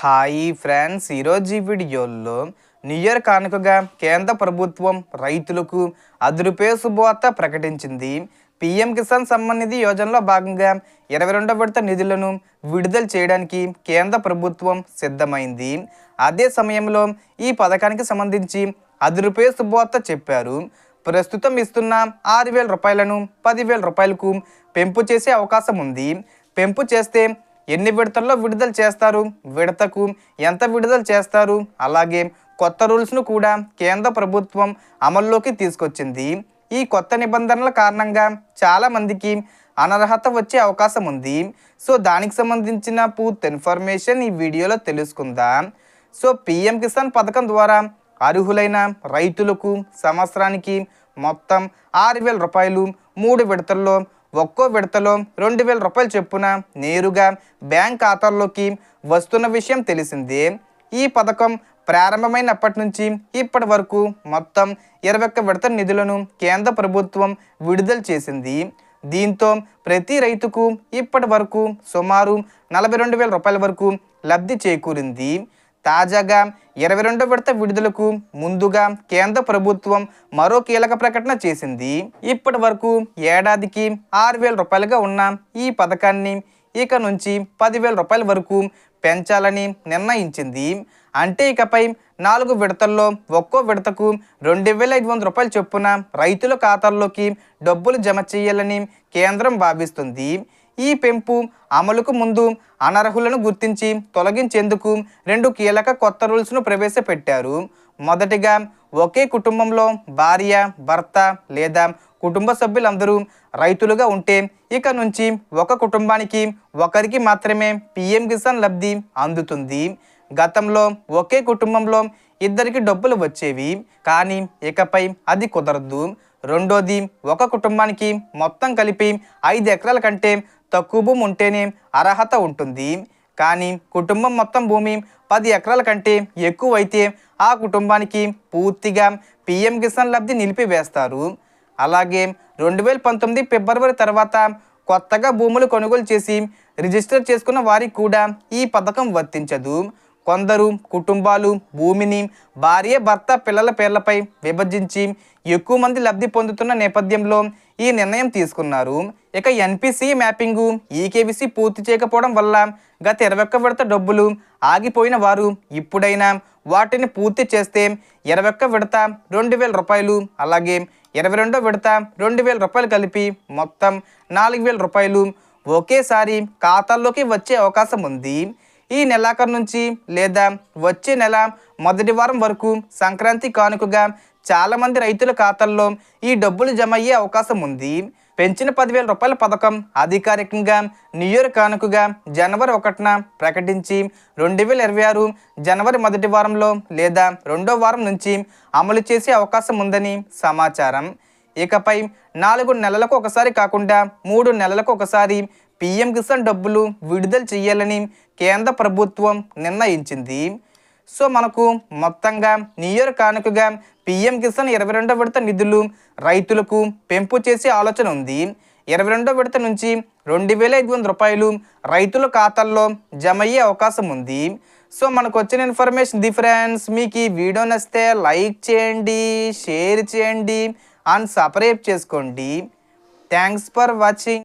Hi friends ఈరోజు ఈ వీడియోలో న్యూ ఇయర్ కానుకగా కేంద్ర ప్రభుత్వం రైతులకు అది రూపాయ శుభవార్త ప్రకటించింది. పీఎం కిసాన్ సమ్మాన్ నిధి యోజనలో భాగంగా ఇరవై రెండో విడత నిధులను విడుదల చేయడానికి కేంద్ర ప్రభుత్వం సిద్ధమైంది. అదే సమయంలో ఈ పథకానికి సంబంధించి అది రూపాయ శుభవార్త చెప్పారు. ప్రస్తుతం ఇస్తున్న ఆరు వేల రూపాయలను పదివేల రూపాయలకు పెంపు చేసే అవకాశం ఉంది. పెంపు చేస్తే ఎన్ని విడతల్లో విడుదల చేస్తారు? విడతకు ఎంత విడుదల చేస్తారు? అలాగే కొత్త రూల్స్ను కూడా కేంద్ర ప్రభుత్వం అమల్లోకి తీసుకొచ్చింది. ఈ కొత్త నిబంధనల కారణంగా చాలామందికి అనర్హత వచ్చే అవకాశం ఉంది. సో దానికి సంబంధించిన పూర్తి ఇన్ఫర్మేషన్ ఈ వీడియోలో తెలుసుకుందాం. సో పిఎం కిసాన్ పథకం ద్వారా అర్హులైన రైతులకు సంవత్సరానికి మొత్తం ఆరు వేల రూపాయలు మూడు విడతల్లో ఒక్కో విడతలో రెండు వేల రూపాయలు చొప్పున నేరుగా బ్యాంక్ ఖాతాల్లోకి వస్తున్న విషయం తెలిసిందే. ఈ పథకం ప్రారంభమైనప్పటి నుంచి ఇప్పటి వరకు మొత్తం ఇరవై ఒక్క విడత నిధులను కేంద్ర ప్రభుత్వం విడుదల చేసింది. దీంతో ప్రతి రైతుకు ఇప్పటి వరకు సుమారు నలభై రెండు వేల రూపాయల వరకు లబ్ధి చేకూరింది. తాజాగా ఇరవై రెండో విడత విడుదలకు ముందుగా కేంద్ర ప్రభుత్వం మరో కీలక ప్రకటన చేసింది. ఇప్పటి వరకు ఏడాదికి ఆరు వేల రూపాయలుగా ఉన్న ఈ పథకాన్ని ఇక నుంచి పదివేల రూపాయల వరకు పెంచాలని నిర్ణయించింది. అంటే ఇకపై నాలుగు విడతల్లో ఒక్కో విడతకు రెండు వేల ఐదు వందల రూపాయల చొప్పున రైతుల ఖాతాల్లోకి డబ్బులు జమ చేయాలని కేంద్రం భావిస్తుంది. ఈ పెంపు అమలుకు ముందు అనర్హులను గుర్తించి తొలగించేందుకు రెండు కీలక కొత్త రూల్స్ను ప్రవేశపెట్టారు. మొదటిగా ఒకే కుటుంబంలో భార్య భర్త లేదా కుటుంబ సభ్యులందరూ రైతులుగా ఉంటే ఇక నుంచి ఒక కుటుంబానికి ఒకరికి మాత్రమే పిఎం కిసాన్ లబ్ధి అందుతుంది. గతంలో ఒకే కుటుంబంలో ఇద్దరికి డబ్బులు వచ్చేవి కానీ ఇకపై అది కుదరదు. రెండోది ఒక కుటుంబానికి మొత్తం కలిపి ఐదు ఎకరాల కంటే తక్కువ భూమి ఉంటేనే అర్హత ఉంటుంది. కానీ కుటుంబం మొత్తం భూమి పది ఎకరాల కంటే ఎక్కువైతే ఆ కుటుంబానికి పూర్తిగా పిఎం కిసాన్ లబ్ధి నిలిపివేస్తారు. అలాగే రెండు వేల పంతొమ్మిది ఫిబ్రవరి తర్వాత కొత్తగా భూములు కొనుగోలు చేసి రిజిస్టర్ చేసుకున్న వారికి కూడా ఈ పథకం వర్తించదు. కొందరు కుటుంబాలు భూమిని భార్య భర్త పిల్లల పేర్లపై విభజించి ఎక్కువ మంది లబ్ధి పొందుతున్న నేపథ్యంలో ఈ నిర్ణయం తీసుకున్నారు. ఇక ఎన్పిసి మ్యాపింగు ఈకేబీసీ పూర్తి చేయకపోవడం వల్ల గత ఇరవై ఒక్క విడత డబ్బులు ఆగిపోయిన వారు ఇప్పుడైనా వాటిని పూర్తి చేస్తే ఇరవై ఒక్క విడత రెండు వేల రూపాయలు అలాగే ఇరవై రెండో విడత రెండు వేల రూపాయలు కలిపి మొత్తం నాలుగు వేల రూపాయలు ఒకేసారి ఖాతాల్లోకి వచ్చే అవకాశం ఉంది. ఈ నెలాఖరు నుంచి లేదా వచ్చే నెల మొదటి వారం వరకు సంక్రాంతి కానుకగా చాలామంది రైతుల ఖాతాల్లో ఈ డబ్బులు జమ అయ్యే అవకాశం ఉంది. పెంచిన పదివేల రూపాయల పథకం అధికారికంగా న్యూ ఇయర్ కానుకగా జనవరి ఒకటిన ప్రకటించి రెండు వేల ఇరవై ఆరు జనవరి మొదటి వారంలో లేదా రెండో వారం నుంచి అమలు చేసే అవకాశం ఉందని సమాచారం. ఇకపై నాలుగు నెలలకు ఒకసారి కాకుండా మూడు నెలలకు ఒకసారి పిఎం కిసాన్ డబ్బులు విడుదల చేయాలని కేంద్ర ప్రభుత్వం నిర్ణయించింది. సో మనకు మొత్తంగా నియర్ కానుకగా పిఎం కిసాన్ ఇరవై రెండో విడత నిధులు రైతులకు పెంపు చేసే ఆలోచన ఉంది. ఇరవై రెండో విడత నుంచి రెండు వేల ఐదు వందల రూపాయలు రైతుల ఖాతాల్లో జమ అయ్యే అవకాశం ఉంది. సో మనకు వచ్చిన ఇన్ఫర్మేషన్ ది ఫ్రెండ్స్ మీకు ఈ వీడియో నచ్చితే లైక్ చేయండి షేర్ చేయండి అండ్ సబ్స్క్రైబ్ చేసుకోండి. Thanks for watching.